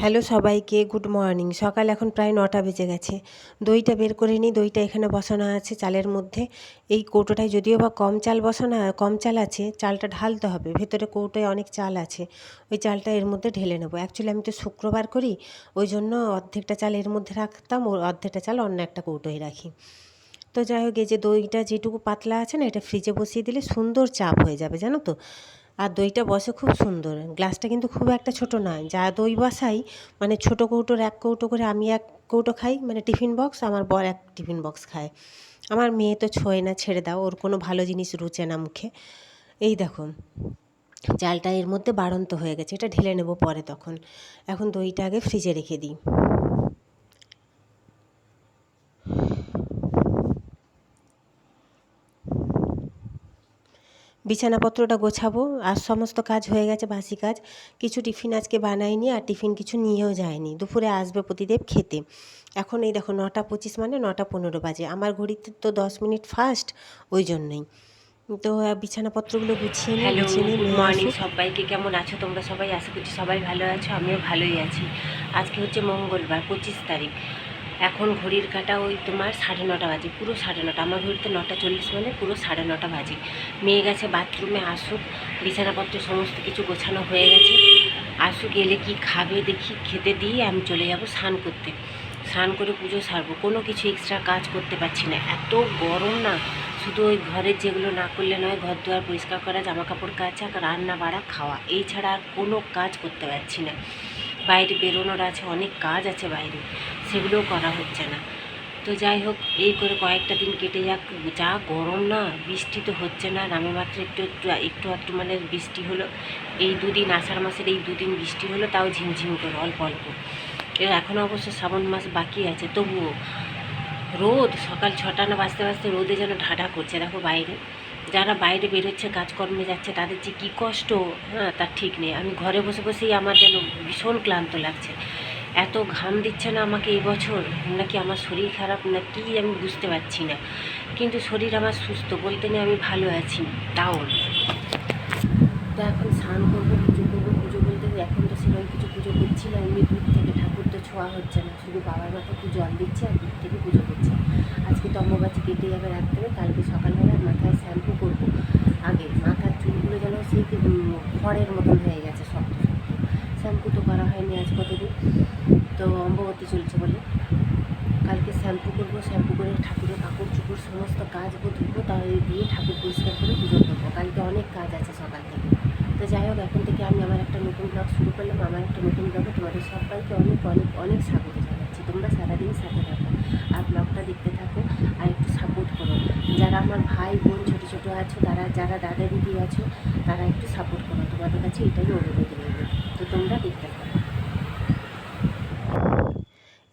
Hello সবাইকে, good morning. সকাল এখন প্রায় নটা বেজে গেছে। দইটা বের করে নিই। দইটা এখানে বসানো আছে চালের মধ্যে। এই কৌটোটায় যদিও বা কম চাল বসানো কম চাল আছে, চালটা ঢালতে হবে। ভেতরে কৌটোয় অনেক চাল আছে। ওই চালটা এর মধ্যে ঢেলে নেব। অ্যাকচুয়ালি আমি তো শুক্রবার করি, ওই জন্য অর্ধেকটা চাল এর মধ্যে রাখতাম, ও অর্ধেকটা চাল অন্য একটা কৌটোয় রাখি। তো যাই হোক, এই যে দইটা যেটুকু পাতলা আছে না, এটা ফ্রিজে বসিয়ে দিলে সুন্দর চাপ হয়ে যাবে, জানো তো? আর দইটা বসে খুব সুন্দর। গ্লাসটা কিন্তু খুব একটা ছোট নয়। যা দই বসাই মানে ছোট কৌটোর এক কৌটো করে আমি এক কৌটো খাই মানে টিফিন বক্স, আমার বর এক টিফিন বক্স খায়। আমার মেয়ে তো ছোঁয় না, ছেড়ে দাও, ওর কোনো ভালো জিনিস রুচে না মুখে। এই দেখো, চালটা এর মধ্যে বাড়ন্ত হয়ে গেছে, এটা ঢেলে নেব পরে তখন। এখন দইটা আগে ফ্রিজে রেখে দিই। বিছানাপত্রটা গোছাবো আর সমস্ত কাজ হয়ে গেছে বাসি কাজ। কিছু টিফিন আজকে বানাইনি আর টিফিন কিছু নিয়েও যায়নি। দুপুরে আসবে প্রতিদেব খেতে। এখন এই দেখো নটা পঁচিশ মানে নটা পনেরো বাজে। আমার ঘড়িতে তো দশ মিনিট ফাস্ট ওই জন্যই। তো বিছানাপত্রগুলো গুছিয়ে নিই গুছিয়ে নিই গুড মর্নিং সবাইকে। কেমন আছো? তোমরা সবাই? আশা করছি সবাই ভালো আছো আমিও ভালোই আছি। আজকে হচ্ছে মঙ্গলবার পঁচিশ তারিখ। এখন ঘড়ির কাটা ওই তোমার সাড়ে নটা বাজে, পুরো সাড়ে নটা। আমার ঘড়িতে নটা চল্লিশ মানে পুরো সাড়ে নটা বাজে। মেয়ে গেছে বাথরুমে, আসুক। বিছানাপত্র সমস্ত কিছু গোছানো হয়ে গেছে। আসুক, এলে কি খাবে, দেখি, খেতে দিয়ে আমি চলে যাব স্নান করতে। স্নান করে পুজো সারবো। কোনো কিছু এক্সট্রা কাজ করতে পারছি না। এত গরম না। শুধু ওই ঘরের যেগুলো না করলে নয় ঘর দুয়ার পরিষ্কার করা জামা কাপড় কাচা রান্না বাড়া খাওয়া। এই ছাড়া আর কোনো কাজ করতে পারছি না। বাইরে বেরোনোর আছে, অনেক কাজ আছে বাইরে, সেগুলোও করা হচ্ছে না। তো যাই হোক, এই করে কয়েকটা দিন কেটে যাক, যা গরম না, বৃষ্টি তো হচ্ছে না, নামে মাত্র একটু একটু একটু একটু মানে বৃষ্টি হলো। এই দুদিন, আষাঢ় মাসের এই দুদিন বৃষ্টি হলো, তাও ঝিমঝিম করে, অল্প অল্প। এর এখনও অবশ্য শ্রাবণ মাস বাকি আছে, তবুও রোদ, সকাল ছটা না বাজতে বাজতে রোদে যেন ঢাঢা করছে, দেখো বাইরে। যারা বাইরে বেরোচ্ছে, কাজকর্মে যাচ্ছে, তাদের যে কী কষ্ট? হ্যাঁ তার ঠিক নেই। আমি ঘরে বসে বসেই আমার যেন ভীষণ ক্লান্ত লাগছে। এত ঘাম দিচ্ছে না আমাকে এবছর নাকি আমার শরীর খারাপ? না কি আমি বুঝতে পারছি না। কিন্তু শরীর আমার সুস্থ বলতে নেই, আমি ভালো আছি। তাও তো এখন স্নান করব, পুজো করব, পুজো বলতে এখন তো সেরকম কিছু পুজো করছি না। এমনি দূর থেকে ঠাকুর তো ছোঁয়া হচ্ছে না। শুধু বাবার মাথায় একটু জল দিচ্ছে আর দূর থেকে পুজো করছে। আজকে তো অম্বুবাচী কেটে যাবে রাত্রে, কালকে সকালবেলা মাথায় শ্যাম্পু করব আগে মাথার চুলগুলো যেন সেই কি, উম, খড়ের মতন হয়ে গেছে শক্ত শ্যাম্পু তো করা হয়নি আজ কতদিন? তো অম্ববতী চলছে বলে। কালকে শ্যাম্পু করব, শ্যাম্পু করে ঠাকুরের কাপড় চুপড় সমস্ত কাজ ধুবো তাই দিয়ে ঠাকুর পরিষ্কার করে পুজো করব। কালকে অনেক কাজ আছে সকাল থেকে। তো যাই হোক, এখন থেকে আমি আমার একটা নতুন ব্লগ শুরু করলাম। আমার একটা নতুন ব্লগে তোমাদের সবাইকে অনেক অনেক অনেক স্বাগত জানাচ্ছি তোমরা সারাদিন সাথে থাকো আর ব্লগটা দেখতে থাকো আর একটু সাপোর্ট করো যারা আমার ভাই বোন ছোটো আছো, তারা যারা দাদা দিদি আছো, তারা একটু সাপোর্ট করো, তোমাদের কাছে এটাই অনুরোধ রইল। তো তোমরা দেখতে থাকো।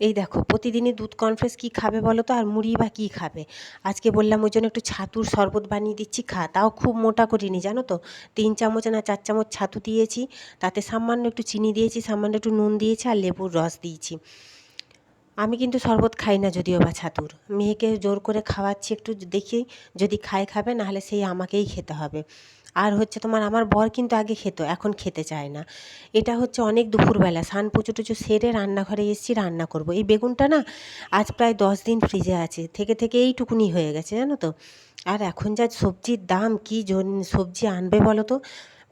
এই দেখো, প্রতিদিনই দুধ কনফ্রেশ কী খাবে বলো তো, আর মুড়ি বা কী খাবে? আজকে বললাম ওই জন্য একটু ছাতুর শরবত বানিয়ে দিচ্ছি, খা। তাও খুব মোটা করিনি, জানো তো? তিন চামচ না চার চামচ ছাতু দিয়েছি, তাতে সামান্য একটু চিনি দিয়েছি, সামান্য একটু নুন দিয়েছি, আর লেবুর রস দিয়েছি। আমি কিন্তু শরবত খাই না যদিও বা ছাতুর। মেয়েকে জোর করে খাওয়াচ্ছি একটু দেখি, যদি খায় খাবে, নাহলে সেই আমাকেই খেতে হবে। আর হচ্ছে তোমার আমার বর কিন্তু আগে খেত, এখন খেতে চায় না। এটা হচ্ছে অনেক দুপুরবেলা সান পুজো টুচু সেরে রান্নাঘরে এসেছি রান্না করব। এই বেগুনটা না আজ প্রায় দশ দিন ফ্রিজে আছে, থেকে থেকে এইটুকুনি হয়ে গেছে জানো তো। আর এখন যা সবজির দাম, কী জন, সবজি আনবে বলো তো?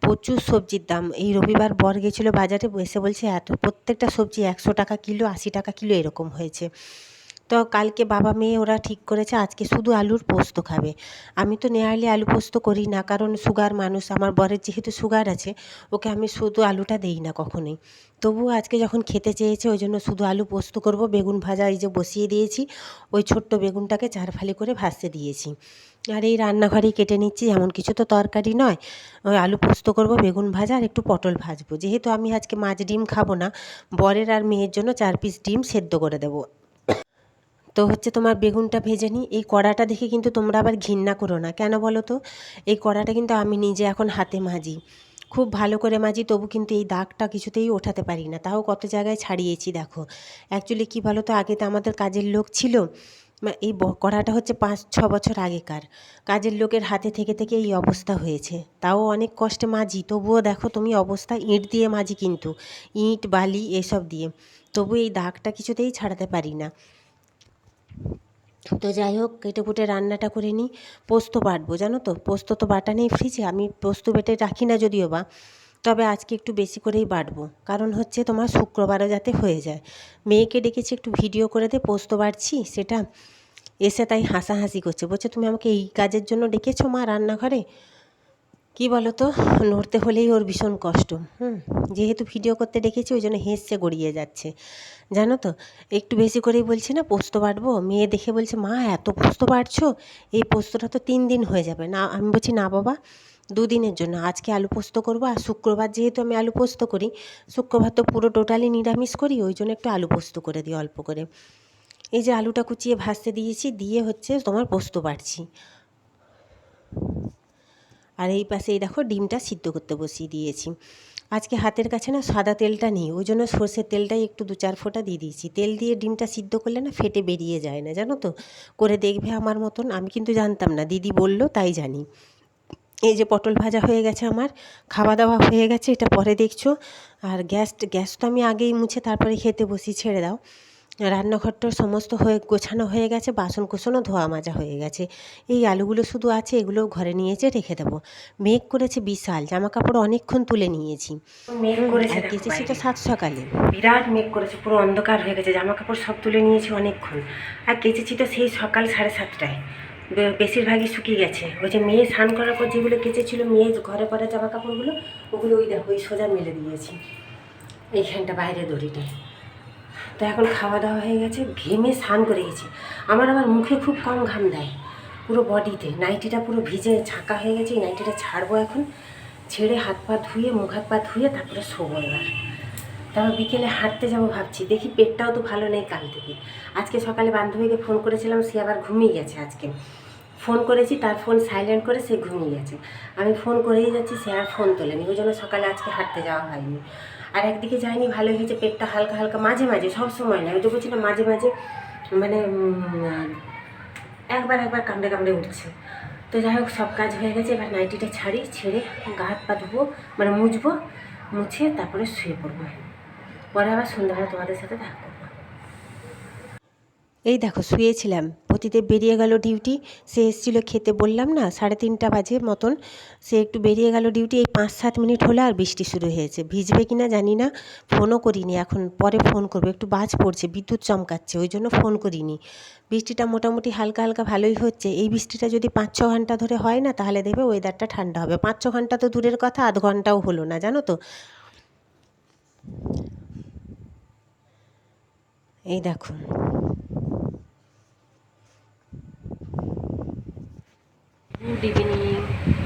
প্রচুর সবজির দাম। এই রবিবার বর গেছিল বাজারে, এসে বলছে, এত প্রত্যেকটা সবজি একশো টাকা কিলো, আশি টাকা কিলো এরকম হয়েছে। তো কালকে বাবা মেয়ে ওরা ঠিক করেছে, আজকে শুধু আলুর পোস্ত খাবে। আমি তো নেয়ারলি আলু পোস্ত করি না, কারণ সুগার মানুষ, আমার বরের যেহেতু সুগার আছে, ওকে আমি শুধু আলুটা দেই না কখনোই। তবুও আজকে যখন খেতে চেয়েছে, ওই জন্য শুধু আলু পোস্ত করব, বেগুন ভাজা এই যে বসিয়ে দিয়েছি, ওই ছোট্ট বেগুনটাকে চার ফালি করে ভাজতে দিয়েছি। আর এই রান্নাঘরেই কেটে নিচ্ছি, এমন কিছু তো তরকারি নয়। ওই আলু পোস্ত করব, বেগুন ভাজা আর একটু পটল ভাজবো। যেহেতু আমি আজকে মাছ ডিম খাব না, বরের আর মেয়ের জন্য চার পিস ডিম সেদ্ধ করে দেবো। তো হচ্ছে তোমার বেগুনটা ভেজে নিই। এই কড়াটা দেখে কিন্তু তোমরা আবার ঘৃণা করো না। কেন বলো তো? এই কড়াটা কিন্তু আমি নিজে এখন হাতে মাজি। খুব ভালো করে মাজি, তবু কিন্তু এই দাগটা কিছুতেই ওঠাতে পারি না। তাও কত জায়গায় ছাড়িয়েছি, দেখো। অ্যাকচুয়ালি কী বলো তো? আগে তো আমাদের কাজের লোক ছিল এই কড়াটা হচ্ছে পাঁচ, ছ বছর আগেকার। কাজের লোকের হাতে থেকে থেকে এই অবস্থা হয়েছে। তাও অনেক কষ্টে মাজি। তবুও দেখো তুমি অবস্থা ইঁট দিয়ে মাজি কিন্তু। ইঁট, বালি, এসব দিয়ে। তবু এই দাগটা কিছুতেই ছাড়াতে পারি না। তো যাই হোক, কেটে কুটে রান্নাটা করে নিই। পোস্ত বাটবো, জানো তো? পোস্ত তো বাটা নেই ফ্রিজে। আমি পোস্ত বেটে রাখি না যদিও বা, তবে আজকে একটু বেশি করেই বাটবো। কারণ হচ্ছে তোমার শুক্রবারও যাতে হয়ে যায়। মেয়েকে ডেকেছি একটু ভিডিও করে দে, পোস্ত বাড়ছি সেটা এসে তাই হাসাহাসি করছে। বলছে, তুমি আমাকে এই কাজের জন্য ডেকেছো মা রান্নাঘরে? কি বলো তো নড়তে হলেই ওর ভীষণ কষ্ট, হুম? যেহেতু ভিডিও করতে ডেকেছি, ওই জন্য হেসছে গড়িয়ে যাচ্ছে। জানো তো? একটু বেশি করেই বলছি না, পোস্ত বাটবো? মেয়ে দেখে বলছে, মা, এত পোস্ত বাটছো? এই পোস্তটা তো তিন দিন হয়ে যাবে। না, আমি বলছি, না বাবা, দুদিনের জন্য। আজকে আলু পোস্ত করব আর শুক্রবার যেহেতু আমি আলু পোস্ত করি, শুক্রবার তো পুরো টোটালি নিরামিষ করি, ওই জন্য একটু আলু পোস্ত করে দিই অল্প করে। এই যে আলুটা কুচিয়ে ভাজতে দিয়েছি, দিয়ে হচ্ছে তোমার পোস্ত বাড়ছি আর এই পাশে এই দেখো ডিমটা সিদ্ধ করতে বসিয়ে দিয়েছি। আজকে হাতের কাছে না সাদা তেলটা নেই, ওই জন্য সর্ষের তেলটাই একটু দু চার ফোঁটা দিয়ে দিয়েছি। তেল দিয়ে ডিমটা সিদ্ধ করলে না ফেটে বেরিয়ে যায় না, জানো তো? করে দেখবে আমার মতন, আমি কিন্তু জানতাম না, দিদি বলল তাই জানি। এই যে পটল ভাজা হয়ে গেছে আমার, খাওয়া দাওয়া হয়ে গেছে, এটা পরে দেখছ। আর গ্যাস গ্যাস তো আমি আগেই মুছে তারপরে খেতে বসি, ছেড়ে দাও। রান্নাঘরটা সমস্ত হয়ে গোছানো হয়ে গেছে বাসন কুসনও ধোয়া মাজা হয়ে গেছে। এই আলুগুলো শুধু আছে এগুলো ঘরে নিয়েছে রেখে দেবো। মেঘ করেছে বিশাল জামা কাপড় অনেকক্ষণ তুলে নিয়েছি। মেঘ করেছে কেচেছি তো সাত সকালে। বিরাট মেঘ করেছে পুরো অন্ধকার হয়ে গেছে জামা কাপড় সব তুলে নিয়েছি অনেকক্ষণ। আর কেচেছি তো সেই সকাল সাড়ে সাতটায়। বেশিরভাগই শুকিয়ে গেছে। ওই যে মেয়ে স্নান করার পর যেগুলো কেচেছিল মেয়ে ঘরে পরে জামা কাপড়গুলো ওগুলো ওই দেখো ওই সোজা মেলে দিয়েছি। এইখানটা বাইরে দড়িটায় তো এখন খাওয়া দাওয়া হয়ে গেছে, ঘেমে স্নান করে গেছি। আমার আবার মুখে খুব কম ঘাম দেয়। পুরো বডিতে, নাইটিটা পুরো ভিজে ছাঁকা হয়ে গেছে, এই নাইটিটা ছাড়বো এখন। ছেড়ে হাত পা ধুয়ে, মুখ হাত পা ধুয়ে তারপরে শোবো এবার। তারপর বিকেলে হাঁটতে যাব ভাবছি, দেখি পেটটাও তো ভালো নেই কাল থেকে। আজকে সকালে বান্ধবীকে ফোন করেছিলাম, সে আবার ঘুমিয়ে গেছে আজকে। ফোন করেছি, তার ফোন সাইলেন্ট করে সে ঘুমিয়ে গেছে। আমি ফোন করেই যাচ্ছি, সে আর ফোন তোলেনি। ওই জন্য সকালে আজকে হাঁটতে যাওয়া হয়নি। আর একদিকে যায়নি, ভালো হয়েছে, পেটটা হালকা হালকা, মাঝে মাঝে, সব সময় না, ওই যে বলছি না মাঝে মাঝে মানে একবার একবার কামড়ে কামড়ে উঠছে। তো যাই হোক, সব কাজ হয়ে গেছে, এবার নাইটিটা ছাড়ি, ছেড়ে গা হাত পা ধুবো মানে মুছবো, মুছে তারপরে শুয়ে পড়ব। পরে আবার সন্ধ্যাবেলা তোমাদের সাথে দেখা করব। এই দেখো, শুয়েছিলাম। পতিদেব বেরিয়ে গেল ডিউটি। সে এসেছিল খেতে, বললাম না, সাড়ে তিনটা বাজে মতন। সে একটু বেরিয়ে গেল ডিউটি। এই পাঁচ সাত মিনিট হলে আর বৃষ্টি শুরু হয়েছে। ভিজবে কি না জানি না, ফোনও করিনি। এখন পরে ফোন করব। একটু বাজ পড়ছে, বিদ্যুৎ চমকাচ্ছে, ওই জন্য ফোন করিনি। বৃষ্টিটা মোটামুটি হালকা হালকা ভালোই হচ্ছে। এই বৃষ্টিটা যদি পাঁচ ছ ঘণ্টা ধরে হয় না, তাহলে দেখবে ওয়েদারটা ঠান্ডা হবে। পাঁচ ছ ঘণ্টা তো দূরের কথা, আধ ঘন্টাও হলো না, জানো তো? এই দেখো। Good evening.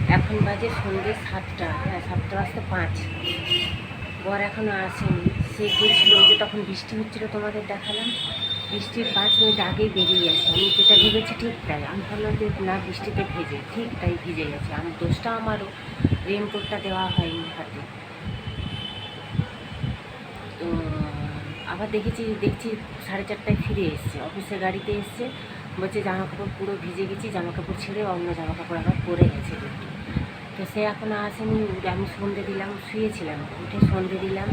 এখন বাজে সন্ধ্যে সাতটা হ্যাঁ সাতটা বাজতে পাঁচ। বর এখনও আসেনি। সে গেছিল যে তখন বৃষ্টি হচ্ছিল তোমাদের দেখালাম। বৃষ্টির পাঁচ মিনিট আগেই বেরিয়ে গেছে। আমি যেটা ভেবেছি ঠিক তাই। আমি ভাবলাম যে না, বৃষ্টিতে ভেজে। ঠিক তাই ভিজে গেছে। আমি দোষটা আমারও। রেনকোটটা দেওয়া হয়নি হাতে। তো, আবার দেখেছি, দেখছি সাড়ে চারটায় ফিরে এসছে। অফিসের গাড়িতে এসছে। বলছে জামা কাপড় পুরো ভিজে গেছি জামা কাপড় ছেড়ে অন্য জামা কাপড় আবার পরে গেছে তো সে এখন আসেনি আমি সন্ধে দিলাম, শুয়েছিলাম, উঠে সন্ধে দিলাম,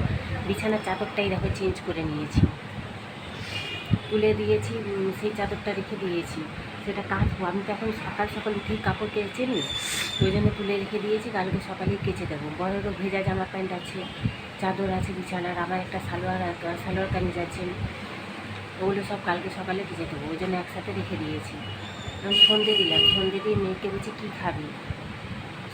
বিছানার চাদরটাই দেখো চেঞ্জ করে নিয়েছি। তুলে দিয়েছি সেই চাদরটা রেখে দিয়েছি, সেটা কাচবো। আমি তো এখন সকাল সকাল উঠেই কাপড় কেচে নিই ওই জন্য তুলে রেখে দিয়েছি, কালকে সকালেই কেচে দেবো। বড়েরও ভেজা জামা প্যান্ট আছে, চাদর আছে, বিছানার আমার একটা সালোয়ার সালোয়ার কামিজ আছে। ওগুলো সব কালকে সকালে কেচে দেবো, ওই জন্য একসাথে রেখে দিয়েছি। আমি সন্ধে দিলাম, সন্ধে দিয়ে মেয়েকে বলছি, কী খাবি?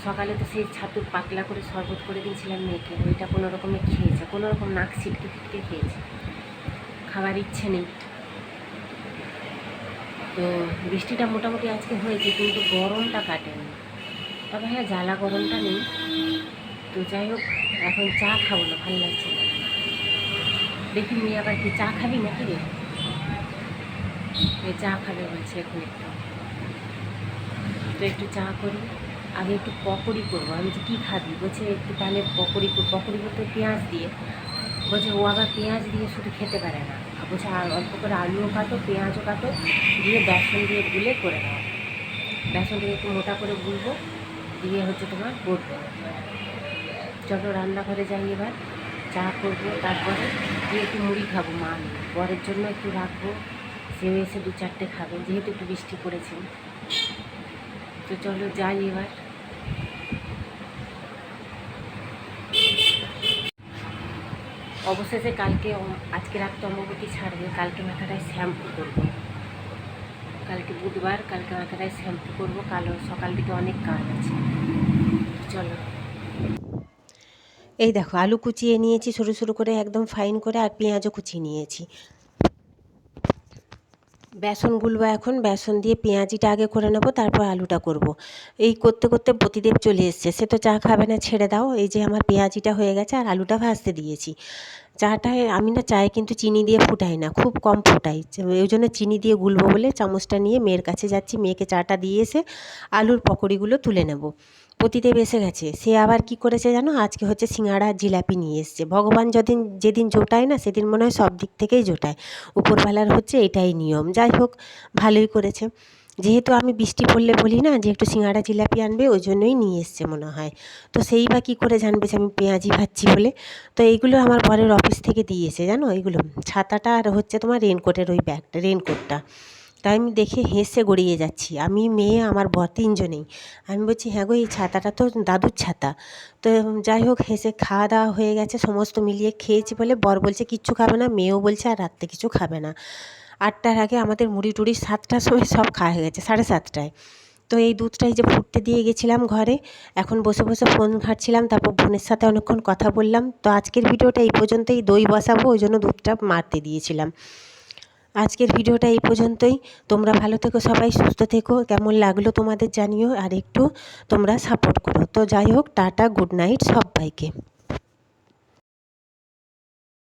সকালে তো সেই ছাতুর পাতলা করে শরবত করে দিয়েছিলাম মেয়েকে, ওইটা কোনো রকমে খেয়েছে, কোনো রকম নাক ছিটকে ফিটকে খেয়েছে। খাবার ইচ্ছে নেই। তো বৃষ্টিটা মোটামুটি আজকে হয়েছে, কিন্তু গরমটা কাটেনি। তবে হ্যাঁ জ্বালা গরমটা নেই। তো যাই হোক, এখন চা খাব না, ভালো লাগছে না। দেখি মেয়ে আবার কি চা খাবি নাকি রে? এ চা খাবে বলছে এখন একটু। তো একটু চা করি। আগে একটু পকোড়ি করব। আমি যে কী খাবি? বলছে, একটু তাহলে পকোড়ি পকোড়ি করতে পেঁয়াজ দিয়ে। বলছে, ও আবার পেঁয়াজ দিয়ে শুধু খেতে পারে না। বলছে, আর অল্প করে আলুও কাটো, পেঁয়াজও কাটো, দিয়ে বেসন দিয়ে গুলে করে দাও বেসন দিয়ে একটু মোটা করে গুলবো, দিয়ে হচ্ছে তোমার করব চলো রান্নাঘরে যাই এবার, চা করব তারপরে, দিয়ে একটু মুড়ি খাব মা আমি বরের জন্য একটু রাখব। সেও এসে দু চারটে খাবে, যেহেতু একটু বৃষ্টি পড়েছে। তো চলো যাই এবার। অবশেষে কালকে আজকে রাত্রে অম্বতী ছাড়বে, কালকে মাথাটায় শ্যাম্পু করব। কালকে বুধবার, কালকে মাথাটায় শ্যাম্পু করব, কালো সকাল থেকে অনেক কাজ আছে। চলো। এই দেখো, আলু কুচিয়ে নিয়েছি, সরু সরু করে একদম ফাইন করে, আর পেঁয়াজও কুচিয়ে নিয়েছি। বেসন গুলবো এখন, বেসন দিয়ে পেঁয়াজিটা আগে করে নেব, তারপর আলুটা করব। এই করতে করতে প্রতিদেব চলে এসছে। সে তো চা খাবে না, ছেড়ে দাও। এই যে আমার পেঁয়াজিটা হয়ে গেছে, আর আলুটা ভাজতে দিয়েছি। চাটায় আমি না চায়ে কিন্তু চিনি দিয়ে ফুটাই না, খুব কম ফুটাই। ওই জন্য চিনি দিয়ে গুলবো বলে চামচটা নিয়ে মেয়ের কাছে যাচ্ছি, মেয়েকে চাটা দিয়ে এসে আলুর পকোড়িগুলো তুলে নেব। পতিদেব এসে গেছে, সে আবার কি করেছে জানো? আজকে হচ্ছে সিঙ্গাড়া আর জিলাপি নিয়ে এসছে। ভগবান যদিন, যেদিন জোটায় না, সেদিন মনে হয় সব দিক থেকেই জোটায়। উপরবেলার হচ্ছে এটাই নিয়ম। যাই হোক, ভালোই করেছে। যেহেতু আমি বৃষ্টি পড়লে বলি না যে একটু সিঙাড়া জিলাপি আনবে, ওই জন্যই নিয়ে এসছে মনে হয়। তো সেই বা কী করে জানবে যে আমি পেঁয়াজি ভাজছি বলে? তো এইগুলো আমার বরের অফিস থেকে দিয়েছে, জানো এইগুলো? ছাতাটা আর হচ্ছে তোমার রেনকোটের ওই ব্যাগটা রেনকোটটা তাই আমি দেখে হেসে গড়িয়ে যাচ্ছি। আমি মেয়ে, আমার বর তিনজনেই। আমি বলছি হ্যাঁ গো, এই ছাতাটা তো দাদুর ছাতা। তো যাই হোক, হেসে খাওয়া দাওয়া হয়ে গেছে, সমস্ত মিলিয়ে খেয়েছি বলে বর বলছে, কিচ্ছু খাবে না। মেয়েও বলছে, আর রাত্রে কিছু খাবে না। আটটার আগে আমাদের মুড়ি টুড়ি সাতটার সময় সব খাওয়া হয়ে গেছে, সাড়ে সাতটায়। তো এই দুধটাই যে ফুটতে দিয়ে গেছিলাম ঘরে, এখন বসে বসে ফোন ঘাঁটছিলাম, তারপর বোনের সাথে অনেকক্ষণ কথা বললাম। তো আজকের ভিডিওটা এই পর্যন্তই, দই বসাবো, ওই জন্য দুধটা মারতে দিয়েছিলাম। আজকের ভিডিওটা এই পর্যন্তই, তোমরা ভালো থেকো সবাই, সুস্থ থেকো, কেমন লাগল তোমাদের জানিও, আর একটু তোমরা সাপোর্ট করো। তো যাই হোক, টাটা গুড নাইট সবাইকে।